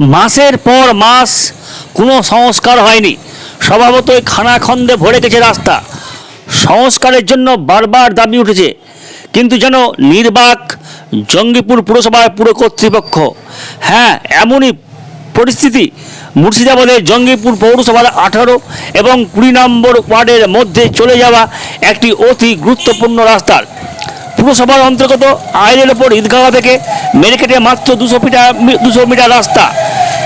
মাসের পর মাস কোনো সংস্কার হয়নি। স্বভাবতই খানাখন্দে ভরে গেছে রাস্তা। সংস্কারের জন্য বারবার দাবি উঠেছে। কিন্তু যেন নির্বাক জঙ্গিপুর পুরসভার পুর কর্তৃপক্ষ। হ্যাঁ এমনই পরিস্থিতি মুর্শিদাবাদের জঙ্গিপুর পৌরসভার আঠারো এবং কুড়ি নম্বর ওয়ার্ডের মধ্যে চলে যাওয়া একটি অতি গুরুত্বপূর্ণ রাস্তার। পুরসভার অন্তর্গত আইনের ওপর ঈদগাহ থেকে মেরেকেটে মাত্র দুশো মিটার দুশো মিটার রাস্তা।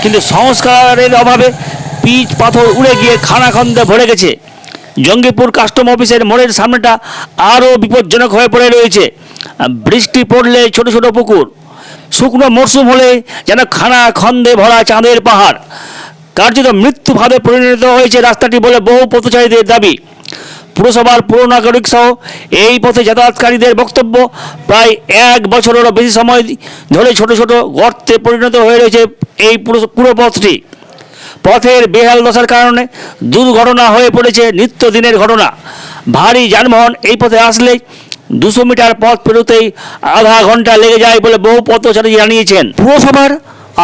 কিন্তু সংস্কারের অভাবে পিচ পাথর উড়ে গিয়ে খানাখন্দে ভরে গেছে। জঙ্গিপুর কাস্টম অফিসের মোড়ের সামনেটা আরও বিপজ্জনক হয়ে পড়ে রয়েছে। বৃষ্টি পড়লে ছোট ছোট পুকুর, শুকনো মরশুম হলে যেন খানা খন্দে ভরা চাঁদের পাহাড়। কার্যত মৃত্যুভাবে পরিণত হয়েছে রাস্তাটি বলে বহু পথচারীদের দাবি। পুরসভার পুর নাগরিক সহ এই পথে যাতায়াতকারীদের বক্তব্য প্রায় এক বছরেরও বেশি সময় ধরে ছোট ছোট গর্তে পরিণত হয়ে রয়েছে এই পুরো পথটি। পথের বেহাল দশার কারণে দুর্ঘটনা হয়ে পড়েছে নিত্যদিনের ঘটনা। ভারী যানবাহন এই পথে আসলেই দুশো মিটার পথ পেরোতেই আধা ঘণ্টা লেগে যায় বলে বহু পথচারী জানিয়েছেন। পুরসভার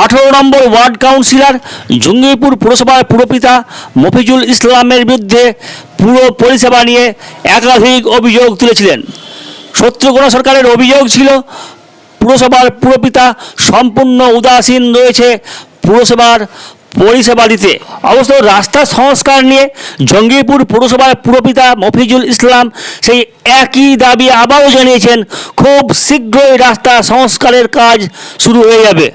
আঠারো নম্বর ওয়ার্ড কাউন্সিলর, জঙ্গিপুর পুরসভার পুরপিতা মফিজুল ইসলামের বিরুদ্ধে পুরো পরিষেবা নিয়ে একাধিক অভিযোগ তুলেছিলেন। সত্যগ্রহ সরকারের অভিযোগ ছিল, পুরসভার পুরপিতা সম্পূর্ণ উদাসীন রয়েছে পুরসভার পরিষেবা দিতে। অবশ্য রাস্তা সংস্কার নিয়ে জঙ্গিপুর পুরসভার পুরপিতা মফিজুল ইসলাম সেই একই দাবি আবারও জানিয়েছেন, খুব শীঘ্রই রাস্তা সংস্কারের কাজ শুরু হয়ে যাবে।